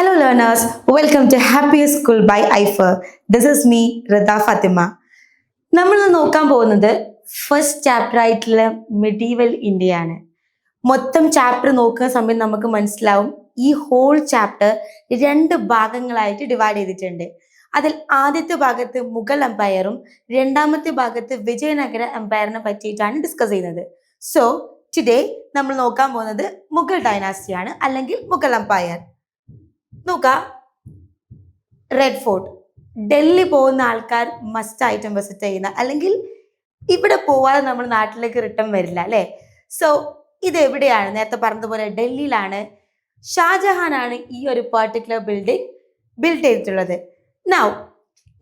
Hello learners welcome to happy school by IFER. This is me Rida Fatima. നമ്മൾ നോക്കാൻ പോകുന്നത് first chapter ആയിട്ടുള്ള medieval ഇന്ത്യയാണ് മൊത്തം ചാപ്റ്റർ നോക്കുന്ന സമയം നമുക്ക് മനസ്സിലാവും. ഈ ഹോൾ ചാപ്റ്റർ രണ്ട് ഭാഗങ്ങളായിട്ട് ഡിവൈഡ് ചെയ്തിട്ടുണ്ട്. അതിൽ ആദ്യത്തെ ഭാഗത്ത് മുഗൾ എംപയറും രണ്ടാമത്തെ ഭാഗത്ത് വിജയനഗര എംപയറിനെ പറ്റിയിട്ടാണ് ഡിസ്കസ് ചെയ്യുന്നത്. സോ ടുഡേ നമ്മൾ നോക്കാൻ പോകുന്നത് മുഗൾ ഡൈനാസ്റ്റിയാണ് അല്ലെങ്കിൽ മുഗൾ എംപയർ നോക്കാം. റെഡ് ഫോർട്ട് ഡൽഹി പോകുന്ന ആൾക്കാർ മസ്റ്റ് ആയിട്ടും വിസിറ്റ് ചെയ്യുന്ന അല്ലെങ്കിൽ ഇവിടെ പോവാതെ നമ്മൾ നാട്ടിലേക്ക് റിട്ടേൺ വരില്ല അല്ലേ? സോ ഇത് എവിടെയാണ് നേരത്തെ പറഞ്ഞതുപോലെ ഡൽഹിയിലാണ് ഷാജഹാൻ ആണ് ഈ ഒരു പെർട്ടിക്കുലർ ബിൽഡിംഗ് ബിൽഡ് ചെയ്തിട്ടുള്ളത്. നൗ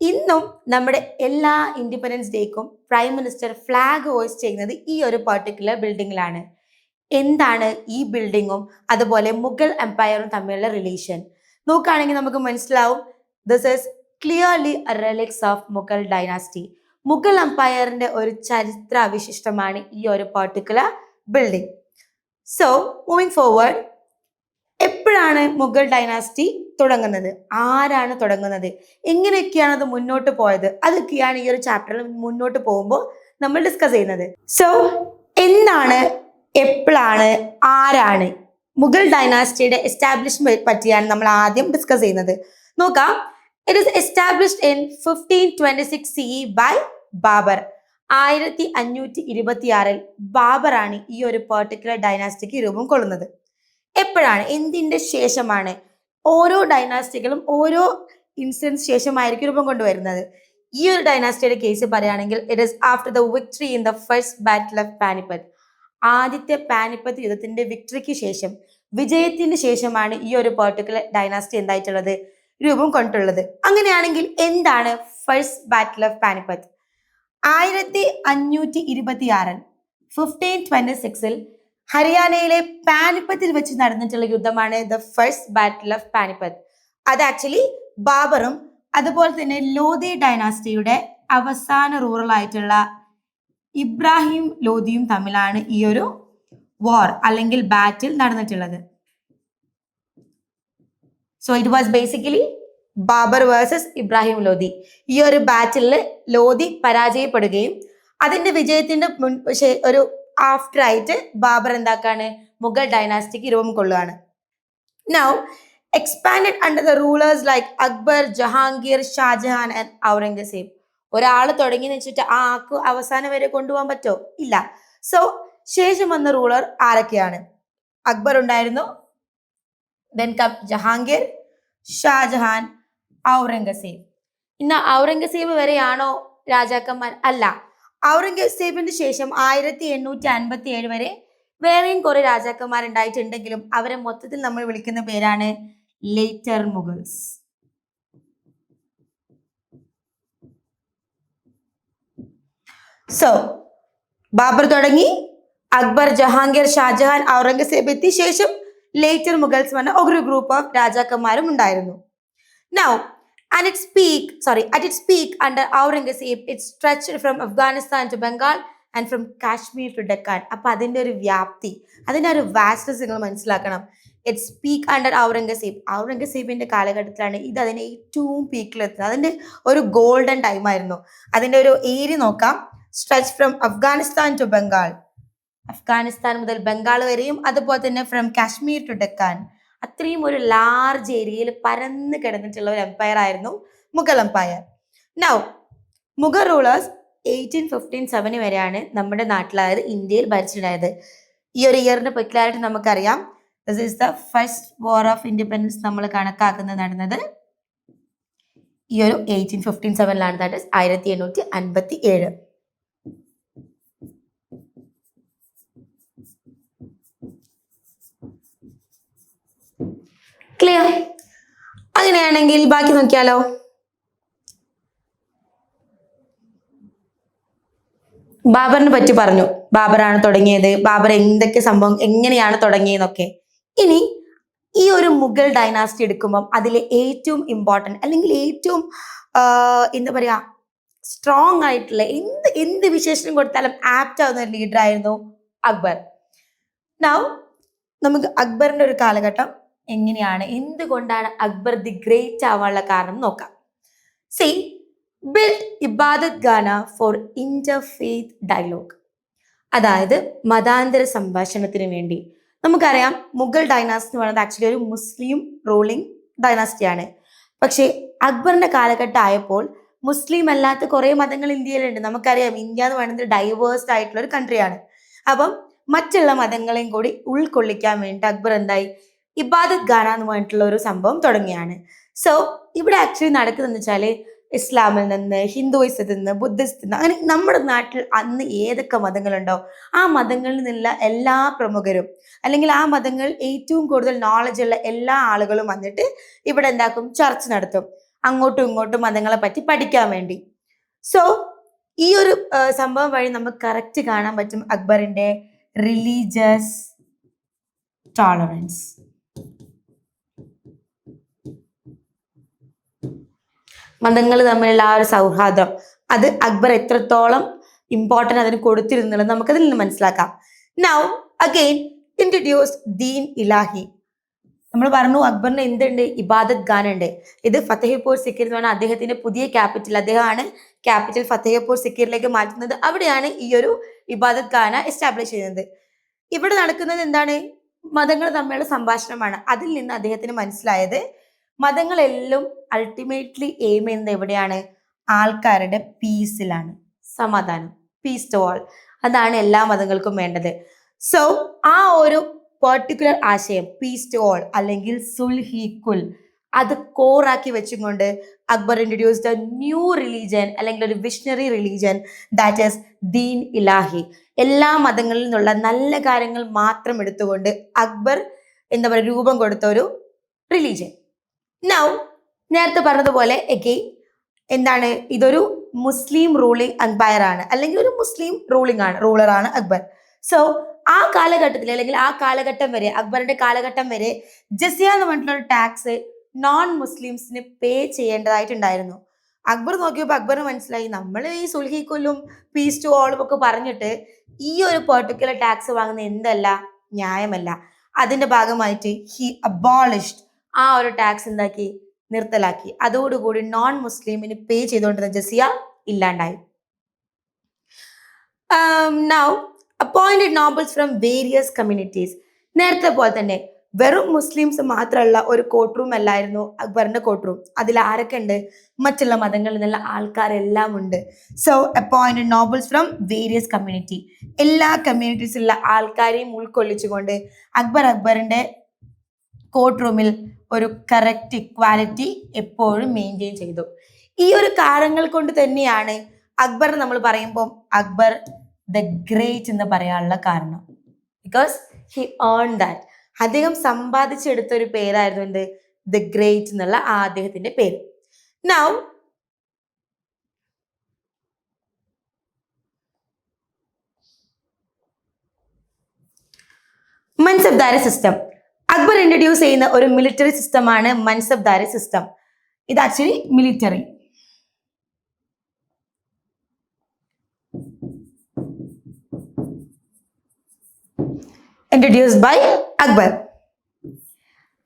ഇന്നും നമ്മുടെ എല്ലാ ഇൻഡിപെൻഡൻസ് ഡേക്കും പ്രൈം മിനിസ്റ്റർ ഫ്ലാഗ് ഹോസ്റ്റ് ചെയ്യുന്നത് ഈ ഒരു പെർട്ടിക്കുലർ ബിൽഡിങ്ങിലാണ് എന്താണ് ഈ ബിൽഡിങ്ങും അതുപോലെ മുഗൾ എംപയറും തമ്മിലുള്ള റിലേഷൻ നോക്കുകയാണെങ്കിൽ നമുക്ക് മനസ്സിലാവും. This is clearly relics of Mughal dynasty Mughal അമ്പയറിന്റെ ഒരു ചരിത്ര വിശിഷ്ടമാണ് ഈ ഒരു particular building so moving forward എപ്പോഴാണ് മുഗൾ ഡൈനാസ്റ്റി തുടങ്ങുന്നത്? ആരാണ് തുടങ്ങുന്നത്? എങ്ങനെയൊക്കെയാണ് അത് മുന്നോട്ട് പോയത്? അതൊക്കെയാണ് ഈ ഒരു ചാപ്റ്ററിൽ മുന്നോട്ട് പോകുമ്പോൾ നമ്മൾ ഡിസ്കസ് ചെയ്യുന്നത്. സോ എന്താണ് എപ്പോഴാണ് ആരാണ് മുഗൾ ഡൈനാസ്റ്റിയുടെ എസ്റ്റാബ്ലിഷ്മെന്റ് പറ്റിയാണ് നമ്മൾ ആദ്യം ഡിസ്കസ് ചെയ്യുന്നത്. നോക്കാം. It is established in fifteen twenty six C by Babur ആയിരത്തി അഞ്ഞൂറ്റി ഇരുപത്തിയാറിൽ ബാബറാണ് ഈ ഒരു പെർട്ടിക്കുലർ ഡൈനാസ്റ്റിക്ക് രൂപം കൊള്ളുന്നത്. എപ്പോഴാണ്? എന്തിന്റെ ശേഷമാണ്? ഓരോ ഡൈനാസ്റ്റികളും ഓരോ ഇൻസിഡൻസ് ശേഷമായിരിക്കും രൂപം കൊണ്ടുവരുന്നത്. ഈ ഒരു ഡൈനാസ്റ്റിയുടെ കേസ് പറയുകയാണെങ്കിൽ it is after the victory in the first battle of Panipat ആദ്യത്തെ പാനിപ്പത്ത് യുദ്ധത്തിന്റെ വിക്ടറിക്ക് ശേഷം വിജയത്തിന് ശേഷമാണ് ഈ ഒരു പെർട്ടിക്കുലർ ഡൈനാസ്റ്റി എന്തായിട്ടുള്ളത്? രൂപം കൊണ്ടുള്ളത്. അങ്ങനെയാണെങ്കിൽ എന്താണ് ഫസ്റ്റ് ബാറ്റിൽ ഓഫ് പാനിപ്പത്ത് ആയിരത്തി അഞ്ഞൂറ്റി ഇരുപത്തി ആറിൽ ഫിഫ്റ്റീൻ ട്വന്റി സിക്സിൽ ഹരിയാനയിലെ പാനിപ്പത്തിൽ വെച്ച് നടന്നിട്ടുള്ള യുദ്ധമാണ് the first battle of Panipat അത് ആക്ച്വലി ബാബറും അതുപോലെ തന്നെ ലോധി ഡൈനാസ്റ്റിയുടെ അവസാന റൂറൽ ആയിട്ടുള്ള ഇബ്രാഹിം ലോധിയും തമ്മിലാണ് ഈ ഒരു വാർ അല്ലെങ്കിൽ ബാറ്റിൽ നടന്നിട്ടുള്ളത്. So it was basically Babur versus Ibrahim Lodhi ഈ ഒരു ബാറ്റിൽ ലോധി പരാജയപ്പെടുകയും അതിന്റെ വിജയത്തിന്റെ മുൻ ഒരു ആഫ്റ്റർ ആയിട്ട് ബാബർ എന്താക്കാണ്? മുഗൾ ഡൈനാസ്റ്റിക്ക് രൂപം കൊള്ളുകയാണ് now expand under the rulers like Akbar Jahangir Shah Jahan and Aurangzeb ഒരാൾ തുടങ്ങി വെച്ചിട്ട് ആ ആക്ക് അവസാനം വരെ കൊണ്ടുപോകാൻ പറ്റോ? ഇല്ല. സോ ശേഷം വന്ന റൂളർ ആരൊക്കെയാണ്? അക്ബർ ഉണ്ടായിരുന്നു. Then come Jahangir Shah Jahan Aurangzeb. ഇന്ന് ഔറംഗസേബ് വരെയാണോ രാജാക്കന്മാർ? അല്ല. ഔറംഗസേബിന് ശേഷം ആയിരത്തി എണ്ണൂറ്റി അൻപത്തി ഏഴ് വരെ വേറെയും കുറെ രാജാക്കന്മാരുണ്ടായിട്ടുണ്ടെങ്കിലും അവരെ മൊത്തത്തിൽ നമ്മൾ വിളിക്കുന്ന പേരാണ് ലേറ്റർ മുഗൾസ്. സോ ബാബർ തുടങ്ങി. അക്ബർ ജഹാംഗീർ ഷാജഹാൻ ഔറംഗസേബ് എത്തിയ ശേഷം ലേറ്റർ മുഗൾസ് വന്ന ഒരു ഗ്രൂപ്പ് ഓഫ് രാജാക്കന്മാരും ഉണ്ടായിരുന്നു. Now and its peak sorry at its peak under Aurangzeb, it stretched from afghanistan to bengal and from kashmir to Kashmir to Deccan അപ്പൊ അതിന്റെ ഒരു വ്യാപ്തി അതിന്റെ ഒരു വാസ്റ്റസ് നിങ്ങൾ മനസ്സിലാക്കണം. It's peak under Aurangzeb idu കാലഘട്ടത്തിലാണ് ഇത് peak ഏറ്റവും പീക്കിലെത്തുന്നത് അതിന്റെ ഒരു golden time ആയിരുന്നു. അതിന്റെ ഒരു ഏരിയ നോക്കാം. Stretch from Afghanistan to Bengal Afghanistan മുതൽ ബംഗാൾ വരെയും അതുപോലെ തന്നെ ഫ്രം കാശ്മീർ ടു ഡെക്കാൻ അത്രയും ഒരു ലാർജ് ഏരിയയിൽ പരന്ന് കിടന്നിട്ടുള്ള ഒരു എംപയർ ആയിരുന്നു Mughal empire now Mughal rulers eighteen fifteen seven വരെയാണ് നമ്മുടെ നാട്ടിലായത് ഇന്ത്യയിൽ ഭരിച്ചിട്ടുണ്ടായത്. ഈ ഒരു ഇയറിന്റെ പെക്യുലാരിറ്റി നമുക്കറിയാം. This is the first war of independence നമ്മൾ കണക്കാക്കുന്നത് നടന്നത്. ഈ ഒരു എയ്റ്റീൻ ഫിഫ്റ്റീൻ സെവനിലാണ് ദാറ്റ് ഇസ് ആയിരത്തി എണ്ണൂറ്റി അൻപത്തി ഏഴ്. ക്ലിയർ അങ്ങനെയാണെങ്കിൽ ബാക്കി നോക്കിയാലോ? ബാബറിനെ പറ്റി പറഞ്ഞു. ബാബറാണ് തുടങ്ങിയത്. ബാബർ എന്തൊക്കെ സംഭവം എങ്ങനെയാണ് തുടങ്ങിയതെന്നൊക്കെ. ഇനി ഈ ഒരു മുഗൾ ഡൈനാസ്റ്റി എടുക്കുമ്പം അതിലെ ഏറ്റവും ഇമ്പോർട്ടന്റ് അല്ലെങ്കിൽ ഏറ്റവും എന്താ പറയുക സ്ട്രോങ് ആയിട്ടുള്ള എന്ത് എന്ത് വിശേഷണം കൊടുത്താലും ആപ്റ്റ് ആവുന്ന ഒരു ലീഡർ ആയിരുന്നു അക്ബർ. നൗ നമുക്ക് അക്ബറിന്റെ ഒരു കാലഘട്ടം എങ്ങനെയാണ്? എന്തുകൊണ്ടാണ് അക്ബർ ദി ഗ്രേറ്റ് ആവാനുള്ള കാരണം നോക്കാം. സി ബിൽഡ് ഇബാദത് ഗാന ഫോർ ഇന്റർഫെയ്ത്ത് ഡയലോഗ് അതായത് മതാന്തര സംഭാഷണത്തിന് വേണ്ടി. നമുക്കറിയാം മുഗൾ ഡൈനാസ്റ്റി എന്ന് പറയുന്നത് ആക്ച്വലി ഒരു മുസ്ലിം റൂളിംഗ് ഡൈനാസ്റ്റിയാണ് പക്ഷേ അക്ബറിന്റെ കാലഘട്ടം ആയപ്പോൾ മുസ്ലിം അല്ലാത്ത കുറേ മതങ്ങൾ ഇന്ത്യയിലുണ്ട്. നമുക്കറിയാം ഇന്ത്യ എന്ന് പറയുന്നത് ഡൈവേഴ്സ്ഡ് ആയിട്ടുള്ള ഒരു കൺട്രിയാണ് അപ്പം മറ്റുള്ള മതങ്ങളെയും കൂടി ഉൾക്കൊള്ളിക്കാൻ വേണ്ടി അക്ബർ എന്തായി? ഇബാദത്ത് ഖാന എന്ന് പറഞ്ഞിട്ടുള്ള ഒരു സംഭവം തുടങ്ങിയാണ്. സോ ഇവിടെ ആക്ച്വലി നടക്കുന്നതെന്ന് വെച്ചാൽ ഇസ്ലാമിൽ നിന്ന് ഹിന്ദുയിസത്തിൽ നിന്ന് ബുദ്ധിസത്തിൽ നിന്ന് അങ്ങനെ നമ്മുടെ നാട്ടിൽ അന്ന് ഏതൊക്കെ മതങ്ങളുണ്ടോ ആ മതങ്ങളിൽ നിന്നുള്ള എല്ലാ പ്രമുഖരും അല്ലെങ്കിൽ ആ മതങ്ങൾ ഏറ്റവും കൂടുതൽ നോളജ് ഉള്ള എല്ലാ ആളുകളും വന്നിട്ട് ഇവിടെ എന്താക്കും ചർച്ച നടത്തും. അങ്ങോട്ടും ഇങ്ങോട്ടും മതങ്ങളെ പറ്റി പഠിക്കാൻ വേണ്ടി. സോ ഈ ഒരു സംഭവം വഴി നമുക്ക് കറക്റ്റ് കാണാൻ പറ്റും അക്ബറിന്റെ റിലീജിയസ് ടോളറൻസ് മതങ്ങൾ തമ്മിലുള്ള ആ ഒരു സൗഹാർദ്ദം. അത് അക്ബർ എത്രത്തോളം ഇമ്പോർട്ടന്റ് അതിന് കൊടുത്തിരുന്നുള്ളത് നമുക്കതിൽ നിന്ന് മനസ്സിലാക്കാം. Now again introduce Din Ilahi നമ്മൾ പറഞ്ഞു അക്ബറിന് എന്തുണ്ട്? ഇബാദത്ത് ഖാൻ ഉണ്ട് ഇത് ഫത്തേഹ്പൂർ സിക്കിർ എന്ന് പറഞ്ഞാൽ അദ്ദേഹത്തിന്റെ പുതിയ ക്യാപിറ്റൽ അദ്ദേഹമാണ് ക്യാപിറ്റൽ ഫത്തേഹ്പൂർ സിക്കിറിലേക്ക് മാറ്റുന്നത്. അവിടെയാണ് ഈ ഒരു ഇബാദത്ത് ഖാന എസ്റ്റാബ്ലിഷ് ചെയ്യുന്നത്. ഇവിടെ നടക്കുന്നത് എന്താണ്? മതങ്ങൾ തമ്മിലുള്ള സംഭാഷണമാണ്. അതിൽ നിന്ന് അദ്ദേഹത്തിന് മനസ്സിലായത് മതങ്ങളെല്ലാം അൾട്ടിമേറ്റ്ലി എയിം ചെയ്യുന്നത് എവിടെയാണ്? ആൾക്കാരുടെ പീസിലാണ് സമാധാനം. പീസ് ടു ഓൾ അതാണ് എല്ലാ മതങ്ങൾക്കും വേണ്ടത്. സോ ആ ഒരു പെർട്ടിക്കുലർ ആശയം പീസ് ടു ഓൾ അല്ലെങ്കിൽ സുൽഹി കുൽ അത് കോറാക്കി വെച്ചുകൊണ്ട് Akbar introduced a new religion അല്ലെങ്കിൽ ഒരു visionary religion that is Din Ilahi എല്ലാ മതങ്ങളിൽ നിന്നുള്ള നല്ല കാര്യങ്ങൾ മാത്രം എടുത്തുകൊണ്ട് അക്ബർ എന്താ പറയുക രൂപം കൊടുത്ത ഒരു റിലീജൻ നൗ നേരത്തെ പറഞ്ഞതുപോലെ എഗെയിൻ എന്താണ്? ഇതൊരു മുസ്ലിം റൂളിംഗ് അക്ബയർ ആണ്. അല്ലെങ്കിൽ ഒരു മുസ്ലിം റൂളിംഗ് ആണ് റൂളർ ആണ് അക്ബർ. സോ ആ കാലഘട്ടത്തിൽ അല്ലെങ്കിൽ ആ കാലഘട്ടം വരെ അക്ബറിന്റെ കാലഘട്ടം വരെ ജസിയ എന്ന് പറഞ്ഞിട്ടുള്ള ടാക്സ് നോൺ മുസ്ലിംസിന് പേ ചെയ്യേണ്ടതായിട്ടുണ്ടായിരുന്നു. അക്ബർ നോക്കിയപ്പോൾ അക്ബർ മനസ്സിലായി നമ്മൾ ഈ സുൽഹിക്കുല്ലും പീസ് ടു ഓളും ഒക്കെ പറഞ്ഞിട്ട് ഈ ഒരു പെർട്ടിക്കുലർ ടാക്സ് വാങ്ങുന്ന എന്തല്ല? ന്യായമല്ല. അതിന്റെ ഭാഗമായിട്ട് ഹി അബോളിഷ്ഡ് ആ ഒരു ടാക്സ് എന്താക്കി? നിർത്തലാക്കി. അതോടുകൂടി നോൺ മുസ്ലിമിന് പേ ചെയ്തുകൊണ്ടിരുന്ന ജസിയ ഇല്ലാണ്ടായി now appointed nobles from various communities നേരത്തെ പോലെ തന്നെ വെറും മുസ്ലിംസ് മാത്രമുള്ള ഒരു കോർട്ട് റൂം അല്ലായിരുന്നു അക്ബറിന്റെ കോർട്ട് റൂം അതിൽ ആരൊക്കെ ഉണ്ട്? മറ്റുള്ള മതങ്ങളിൽ നിന്നുള്ള ആൾക്കാരെല്ലാം ഉണ്ട്. So appointed nobles from various community എല്ലാ കമ്മ്യൂണിറ്റീസിലുള്ള ആൾക്കാരെയും ഉൾക്കൊള്ളിച്ചുകൊണ്ട് അക്ബർ അക്ബറിന്റെ കോർട്ട് റൂമിൽ ഒരു കറക്റ്റ് ഇക്വാലിറ്റി എപ്പോഴും മെയിന്റെയിൻ ചെയ്തു. ഈ ഒരു കാരണങ്ങൾ കൊണ്ട് തന്നെയാണ് അക്ബർ നമ്മൾ പറയുമ്പോൾ അക്ബർ ദ ഗ്രേറ്റ് എന്ന് പറയാനുള്ള കാരണം. ബിക്കോസ് ഹി ഏൺ ദാറ്റ് അദ്ദേഹം സമ്പാദിച്ചെടുത്ത ഒരു പേരായിരുന്നു എന്ത്? ദ ഗ്രേറ്റ് എന്നുള്ള ആ അദ്ദേഹത്തിന്റെ പേര്. നൗ മൻസബ്ദാര സിസ്റ്റം അക്ബർ ഇൻട്രൊഡ്യൂസ് ചെയ്യുന്ന ഒരു മിലിറ്ററി സിസ്റ്റമാണ് മൻസബ്ദാരി സിസ്റ്റം ഇത് actually military introduced by Akbar.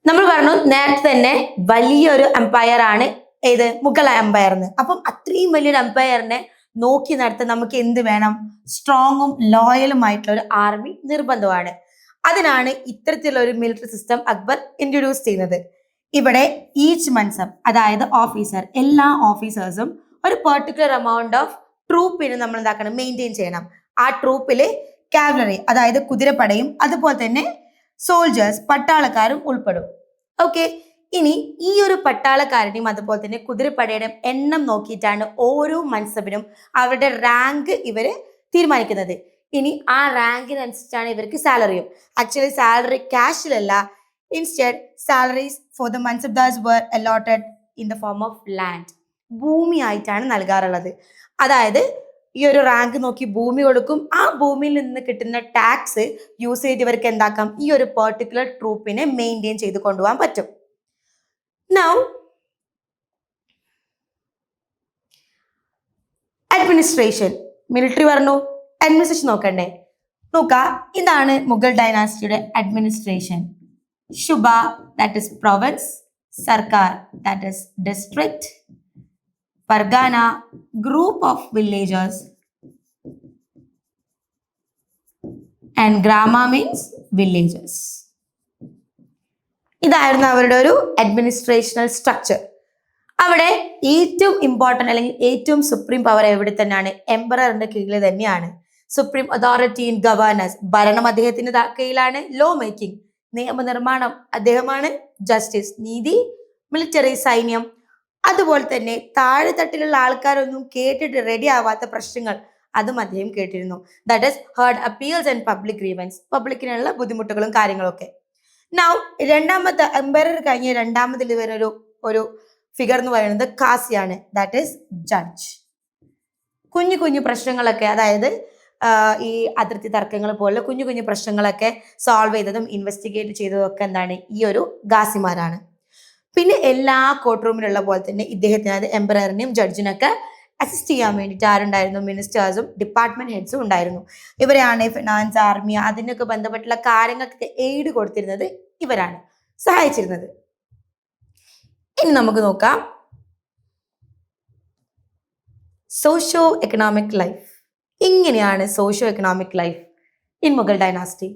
നമ്മൾ പറഞ്ഞു നേരത്തെ തന്നെ വലിയൊരു എംപയർ ആണ്. ഏത്? മുഗൾ എംപയർ എന്ന് അപ്പം അത്രയും വലിയൊരു എംപയറിനെ നോക്കി നടത്താൻ നമുക്ക് എന്ത് വേണം? സ്ട്രോങ്ങും ലോയലും ആയിട്ടുള്ള ഒരു ആർമി നിർബന്ധമാണ്. അതിനാണ് ഇത്തരത്തിലുള്ള ഒരു മിലിറ്ററി സിസ്റ്റം അക്ബർ ഇൻട്രൊഡ്യൂസ് ചെയ്യുന്നത്. ഇവിടെ ഈച്ച് മൻസബ് അതായത് ഓഫീസർ എല്ലാ ഓഫീസേഴ്സും ഒരു പെർട്ടിക്കുലർ എമൗണ്ട് ഓഫ് ട്രൂപ്പിന് നമ്മൾ എന്താക്കണം മെയിന്റെയിൻ ചെയ്യണം. ആ ട്രൂപ്പിൽ കാവലറി അതായത് കുതിരപ്പടയും അതുപോലെ തന്നെ സോൾജേഴ്സ് പട്ടാളക്കാരും ഉൾപ്പെടും. ഓക്കെ ഇനി ഈ ഒരു പട്ടാളക്കാരുടെയും അതുപോലെ തന്നെ കുതിരപ്പടയുടെയും എണ്ണം നോക്കിയിട്ടാണ് ഓരോ മൻസബിനും അവരുടെ റാങ്ക് ഇവർ തീരുമാനിക്കുന്നത്. ഇനി ആ റാങ്കിനനുസരിച്ചാണ് ഇവർക്ക് സാലറിയും actually salary ക്യാഷിലല്ല instead salaries for the mansabdars were allotted in the form of land ഭൂമി ആയിട്ടാണ് നൽകാറുള്ളത്. അതായത് ഈ ഒരു റാങ്ക് നോക്കി ഭൂമി കൊടുക്കും. ആ ഭൂമിയിൽ നിന്ന് കിട്ടുന്ന ടാക്സ് യൂസ് ചെയ്ത് ഇവർക്ക് എന്താക്കാം? ഈ ഒരു പെർട്ടിക്കുലർ ട്രൂപ്പിനെ മെയിന്റെയിൻ ചെയ്ത് കൊണ്ടുപോകാൻ പറ്റും. നൗ അഡ്മിനിസ്ട്രേഷൻ മിലിറ്ററി പറഞ്ഞു? അഡ്മിനിസ്ട്രേഷൻ നോക്കണ്ടേ. നോക്ക ഇതാണ് Mughal ഡൈനാസ്റ്റിയുടെ administration suba that is province sarkar that is district pargana group of villages and grama means villages ഇതായിരുന്നു അവരുടെ ഒരു അഡ്മിനിസ്ട്രേഷണൽ സ്ട്രക്ചർ അവിടെ ഏറ്റവും ഇമ്പോർട്ടന്റ് അല്ലെങ്കിൽ ഏറ്റവും സുപ്രീം പവർ എവിടെ തന്നെയാണ് എംപററിന്റെ കീഴിൽ തന്നെയാണ്. സുപ്രീം അതോറിറ്റി ഇൻ ഗവർണൻസ് ഭരണം അദ്ദേഹത്തിന്റെ കീഴിലാണ് ലോ മേക്കിംഗ് നിയമനിർമ്മാണം അദ്ദേഹമാണ് ജസ്റ്റിസ് നീതി മിലിറ്ററി സൈന്യം. അതുപോലെ തന്നെ താഴെത്തട്ടിലുള്ള ആൾക്കാരൊന്നും കേട്ടിട്ട് റെഡി ആവാത്ത പ്രശ്നങ്ങൾ അതും അദ്ദേഹം കേട്ടിരുന്നു. That is heard appeals and public grievance പബ്ലിക്കിനുള്ള ബുദ്ധിമുട്ടുകളും കാര്യങ്ങളൊക്കെ. നൗ രണ്ടാമത്തെ എംപയർ കഴിഞ്ഞ രണ്ടാമതിൽ വരുന്നൊരു ഒരു ഫിഗർ എന്ന് പറയുന്നത് കാസിയാണ്. ദാറ്റ് ഈസ് ജഡ്ജ് കുഞ്ഞു കുഞ്ഞു പ്രശ്നങ്ങളൊക്കെ അതായത് ഈ അതിർത്തി തർക്കങ്ങൾ പോലുള്ള കുഞ്ഞു കുഞ്ഞു പ്രശ്നങ്ങളൊക്കെ സോൾവ് ചെയ്തതും ഇൻവെസ്റ്റിഗേറ്റ് ചെയ്തതും ഒക്കെ എന്താണ്? ഈ ഒരു ഗാസിമാരാണ് പിന്നെ എല്ലാ കോർട്ട് റൂമിലുള്ള പോലെ തന്നെ ഇദ്ദേഹത്തിന് അത് എംപററിനെയും ജഡ്ജിനൊക്കെ അസിസ്റ്റ് ചെയ്യാൻ വേണ്ടിയിട്ട് ആരുണ്ടായിരുന്നു? മിനിസ്റ്റേഴ്സും ഡിപ്പാർട്ട്മെന്റ് ഹെഡ്സും ഉണ്ടായിരുന്നു. ഇവരെയാണ് ഫിനാൻസ് ആർമി അതിനൊക്കെ ബന്ധപ്പെട്ടുള്ള കാര്യങ്ങൾക്ക് എയ്ഡ് കൊടുത്തിരുന്നത് ഇവരാണ്. സഹായിച്ചിരുന്നത്. ഇനി നമുക്ക് നോക്കാം. സോഷ്യോ എക്കണോമിക് ലൈഫ് ഇങ്ങനെയാണ് socio economic life in Mughal dynasty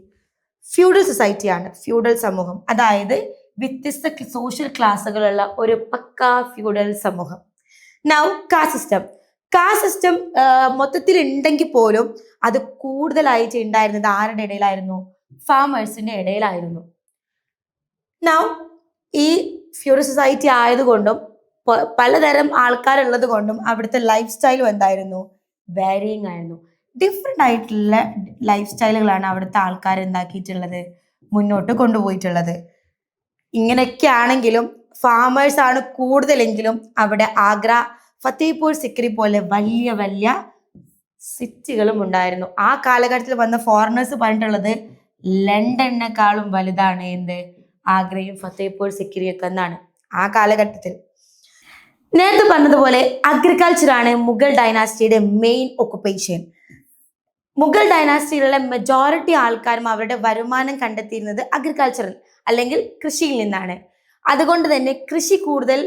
feudal സൊസൈറ്റിയാണ് feudal സമൂഹം. അതായത് വ്യത്യസ്ത സോഷ്യൽ ക്ലാസ്സുകളുള്ള ഒരു പക്കാ ഫ്യൂഡൽ സമൂഹം. നൗ കാ സിസ്റ്റം കാ സിസ്റ്റം മൊത്തത്തിൽ ഉണ്ടെങ്കിൽ പോലും അത് കൂടുതലായിട്ട് ഉണ്ടായിരുന്നത് ആരുടെ ഇടയിലായിരുന്നു? ഫാമേഴ്സിന്റെ ഇടയിലായിരുന്നു. നൗ ഈ ഫ്യൂഡൽ സൊസൈറ്റി ആയതുകൊണ്ടും പലതരം ആൾക്കാരുള്ളത് കൊണ്ടും അവിടുത്തെ ലൈഫ് സ്റ്റൈലും എന്തായിരുന്നു? വാരിയിങ് ആയിരുന്നു. ഡിഫറെന്റ് ആയിട്ടുള്ള ലൈഫ് സ്റ്റൈലുകളാണ് അവിടുത്തെ ആൾക്കാർ എന്താക്കിയിട്ടുള്ളത്? മുന്നോട്ട് കൊണ്ടുപോയിട്ടുള്ളത്. ഇങ്ങനെയൊക്കെ ആണെങ്കിലും ഫാമേഴ്സ് ആണ് കൂടുതലെങ്കിലും അവിടെ ആഗ്ര ഫത്തേപൂർ സിക്രി പോലെ വലിയ വലിയ സിറ്റികളും ഉണ്ടായിരുന്നു. ആ കാലഘട്ടത്തിൽ വന്ന ഫോറിനേഴ്സ് പറഞ്ഞിട്ടുള്ളത് ലണ്ടനെക്കാളും വലുതാണ് എന്ത്? ആഗ്രയും ഫത്തേപൂർ സിക്രിയൊക്കെ എന്നാണ്. ആ കാലഘട്ടത്തിൽ. നേരത്തെ പറഞ്ഞതുപോലെ അഗ്രികൾച്ചറാണ് മുഗൾ ഡൈനാസ്റ്റിയുടെ മെയിൻ ഒക്കുപ്പേഷൻ മുഗൾ ഡൈനാസ്റ്റിയിലുള്ള മെജോറിറ്റി ആൾക്കാരും അവരുടെ വരുമാനം കണ്ടെത്തിയിരുന്നത് അഗ്രികൾച്ചറിൽ അല്ലെങ്കിൽ കൃഷിയിൽ നിന്നാണ്. അതുകൊണ്ട് തന്നെ കൃഷി കൂടുതൽ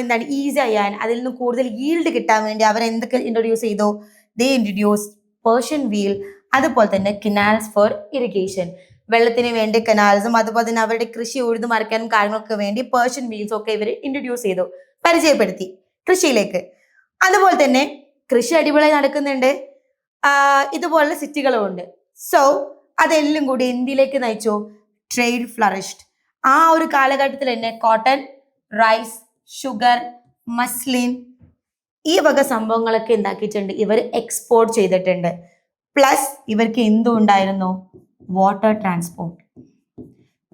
എന്താണ് ഈസി ചെയ്യാൻ അതിൽ നിന്ന് കൂടുതൽ ഈൽഡ് കിട്ടാൻ വേണ്ടി അവർ എന്തൊക്കെ ഇൻട്രൊഡ്യൂസ് ചെയ്തു? ദേ ഇൻട്രൊഡ്യൂസ് പേർഷ്യൻ വീൽ അതുപോലെ തന്നെ കിനാൽസ് ഫോർ ഇറിഗേഷൻ വെള്ളത്തിന് വേണ്ടി കനാൽസും അതുപോലെ തന്നെ അവരുടെ കൃഷി ഉഴുതു മറിക്കാനും കാര്യങ്ങളൊക്കെ വേണ്ടി പേർഷ്യൻ വീൽസും ഒക്കെ ഇവർ ഇൻട്രൊഡ്യൂസ് ചെയ്തു. പരിചയപ്പെടുത്തി കൃഷിയിലേക്ക്. അതുപോലെ തന്നെ കൃഷി അടിപൊളിയായി നടക്കുന്നുണ്ട്. ഇതുപോലുള്ള സിറ്റികളും ഉണ്ട്. സോ അതെല്ലാം കൂടി എന്തിലേക്ക് നയിച്ചു. ട്രേഡ് ഫ്ലറിഷ്ഡ് ആ ഒരു കാലഘട്ടത്തിൽ തന്നെ കോട്ടൺ റൈസ് ഷുഗർ മസ്ലിൻ ഈ വക സംഭവങ്ങളൊക്കെ ഉണ്ടാക്കിയിട്ടുണ്ട്. ഇവർ എക്സ്പോർട്ട് ചെയ്തിട്ടുണ്ട്. പ്ലസ് ഇവർക്ക് എന്തും ഉണ്ടായിരുന്നു? വാട്ടർ ട്രാൻസ്പോർട്ട്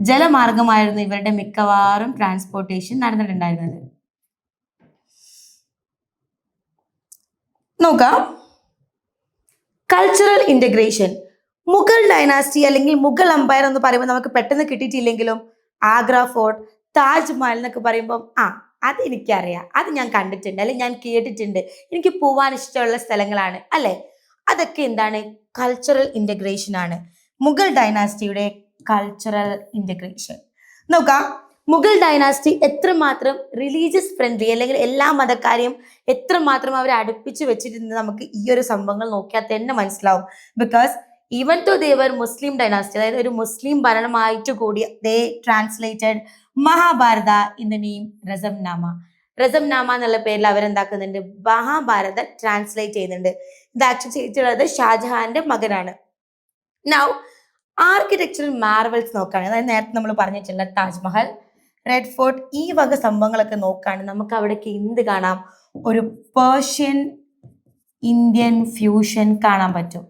ജലമാർഗമായിരുന്നു ഇവരുടെ മിക്കവാറും ട്രാൻസ്പോർട്ടേഷൻ നടന്നിട്ടുണ്ടായിരുന്നത്. നോക്കാം. കൾച്ചറൽ ഇന്റഗ്രേഷൻ മുഗൾ ഡൈനാസ്റ്റി അല്ലെങ്കിൽ മുഗൾ അമ്പയർ എന്ന് പറയുമ്പോൾ നമുക്ക് പെട്ടെന്ന് കിട്ടിയിട്ടില്ലെങ്കിലും ആഗ്ര ഫോർട്ട് താജ്മഹൽ എന്നൊക്കെ പറയുമ്പോൾ ആ അത് എനിക്കറിയാം. അത് ഞാൻ കണ്ടിട്ടുണ്ട് അല്ലെങ്കിൽ ഞാൻ കേട്ടിട്ടുണ്ട്. എനിക്ക് പോവാൻ ഇഷ്ടമുള്ള സ്ഥലങ്ങളാണ് അല്ലെ? അതൊക്കെ എന്താണ്? കൾച്ചറൽ ഇന്റഗ്രേഷൻ ആണ്. മുഗൾ ഡൈനാസ്റ്റിയുടെ കൾച്ചറൽ ഇന്റഗ്രേഷൻ നോക്കാം. മുഗൾ ഡൈനാസ്റ്റി എത്രമാത്രം റിലീജിയസ് ഫ്രണ്ട്ലി അല്ലെങ്കിൽ എല്ലാ മതക്കാരെയും എത്രമാത്രം അവരെ അടുപ്പിച്ച് വെച്ചിരുന്നത് നമുക്ക് ഈ ഒരു സംഭവങ്ങൾ നോക്കിയാൽ തന്നെ മനസ്സിലാവും. Because even though they were Muslim dynasty അതായത് ഒരു മുസ്ലിം ഭരണമായിട്ട് കൂടി they translated Mahabharata in the name Razm Nama Razm Nama എന്നുള്ള പേരിൽ അവരെന്താക്കുന്നുണ്ട്? മഹാഭാരത ട്രാൻസ്ലേറ്റ് ചെയ്യുന്നുണ്ട്. ഇത് ആക്ച്വലി ചെയ്തിട്ടുള്ളത് ഷാജഹാന്റെ മകനാണ്. നൗ ആർക്കിടെക്ചറൽ മാർവൽസ് നോക്കുകയാണെങ്കിൽ അതായത് നേരത്തെ നമ്മൾ പറഞ്ഞിട്ടുള്ള താജ്മഹൽ റെഡ് ഫോർട്ട് ഈ വക സംഭവങ്ങളൊക്കെ നോക്കുകയാണെങ്കിൽ നമുക്ക് അവിടേക്ക് എന്ത് കാണാം? ഒരു പേർഷ്യൻ ഇന്ത്യൻ ഫ്യൂഷൻ കാണാൻ പറ്റും.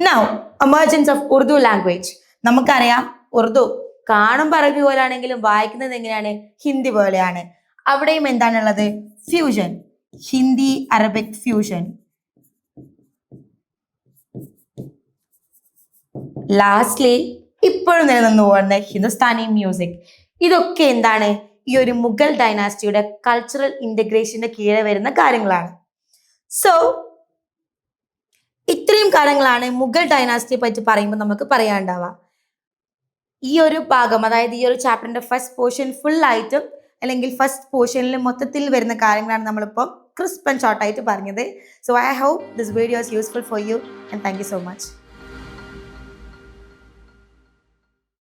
Now emergence of Urdu language നമുക്കറിയാം ഉറുദു കാണും അറബി പോലാണെങ്കിലും വായിക്കുന്നത് എങ്ങനെയാണ്? ഹിന്ദി പോലെയാണ്. അവിടെയും എന്താണുള്ളത്? Fusion. Hindi Arabic fusion. Lastly ഇപ്പോഴും നിലനിന്നു പോകുന്ന ഹിന്ദുസ്ഥാനി മ്യൂസിക് ഇതൊക്കെ എന്താണ്? ഈ ഒരു മുഗൾ ഡൈനാസ്റ്റിയുടെ കൾച്ചറൽ ഇന്റഗ്രേഷന്റെ കീഴെ വരുന്ന കാര്യങ്ങളാണ്. സോ ഇത്രയും കാര്യങ്ങളാണ് മുഗൾ ഡൈനാസ്റ്റിയെ പറ്റി പറയുമ്പോൾ നമുക്ക് പറയാണ്ടാവുക ഈ ഒരു ഭാഗം അതായത് ഈ ഒരു ചാപ്റ്ററിന്റെ ഫസ്റ്റ് പോർഷൻ ഫുൾ ആയിട്ടും അല്ലെങ്കിൽ ഫസ്റ്റ് പോർഷനിൽ മൊത്തത്തിൽ വരുന്ന കാര്യങ്ങളാണ് നമ്മളിപ്പോൾ ക്രിസ്പ് ആൻഡ് ഷോർട്ട് ആയിട്ട് പറഞ്ഞത്. So I hope this video is useful for you and thank you so much